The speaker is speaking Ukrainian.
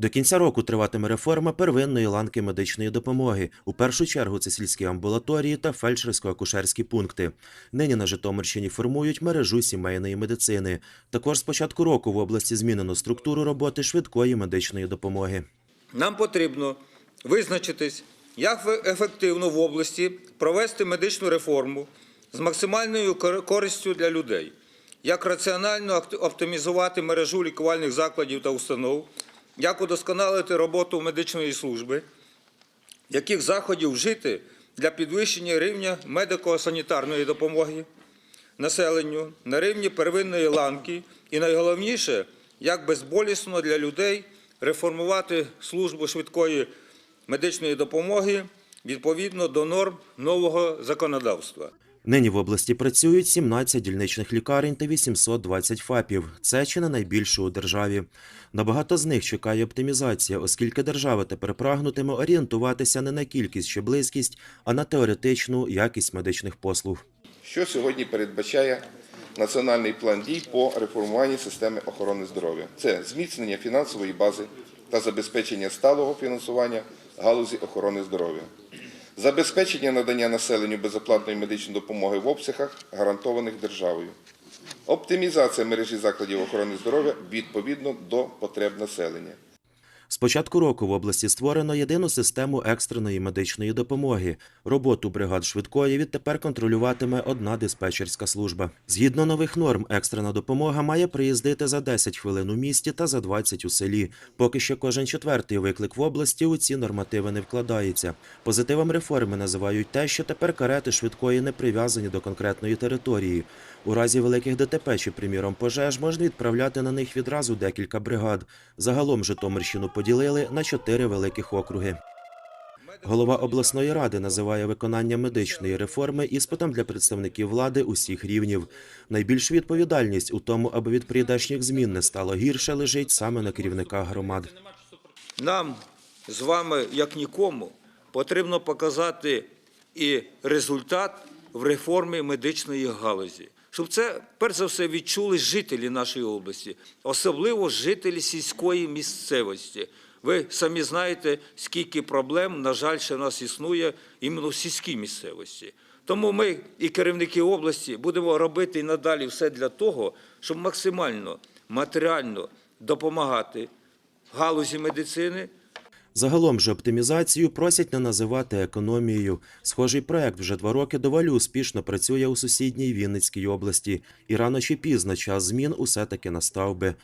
До кінця року триватиме реформа первинної ланки медичної допомоги. У першу чергу це сільські амбулаторії та фельдшерсько-акушерські пункти. Нині на Житомирщині формують мережу сімейної медицини. Також з початку року в області змінено структуру роботи швидкої медичної допомоги. Нам потрібно визначитись, як ефективно в області провести медичну реформу з максимальною користю для людей, як раціонально оптимізувати мережу лікувальних закладів та установ, як удосконалити роботу медичної служби, яких заходів вжити для підвищення рівня медико-санітарної допомоги населенню на рівні первинної ланки і найголовніше, як безболісно для людей реформувати службу швидкої медичної допомоги відповідно до норм нового законодавства. Нині в області працюють 17 дільничних лікарень та 820 ФАПів. Це чи не найбільше у державі. Набагато з них чекає оптимізація, оскільки держава тепер прагнутиме орієнтуватися не на кількість чи близькість, а на теоретичну якість медичних послуг. Що сьогодні передбачає національний план дій по реформуванню системи охорони здоров'я? Це зміцнення фінансової бази та забезпечення сталого фінансування галузі охорони здоров'я, забезпечення надання населенню безоплатної медичної допомоги в обсягах, гарантованих державою, оптимізація мережі закладів охорони здоров'я відповідно до потреб населення. З початку року в області створено єдину систему екстреної медичної допомоги. Роботу бригад швидкої відтепер контролюватиме одна диспетчерська служба. Згідно нових норм, екстрена допомога має приїздити за 10 хвилин у місті та за 20 у селі. Поки що кожен четвертий виклик в області у ці нормативи не вкладається. Позитивом реформи називають те, що тепер карети швидкої не прив'язані до конкретної території. У разі великих ДТП чи, приміром, пожеж можна відправляти на них відразу декілька бригад. Загалом Житомирщину поділили на чотири великих округи. Голова обласної ради називає виконання медичної реформи іспитом для представників влади усіх рівнів. Найбільшу відповідальність у тому, аби від прийдешніх змін не стало гірше, лежить саме на керівниках громад. Нам з вами, як нікому, потрібно показати і результат в реформі медичної галузі. Щоб це, перш за все, відчули жителі нашої області, особливо жителі сільської місцевості. Ви самі знаєте, скільки проблем, на жаль, ще в нас існує іменно в сільській місцевості. Тому ми і керівники області будемо робити і надалі все для того, щоб максимально матеріально допомагати галузі медицини, Загалом же оптимізацію просять не називати економією. Схожий проект вже два роки доволі успішно працює у сусідній Вінницькій області, і рано чи пізно час змін усе таки настав би.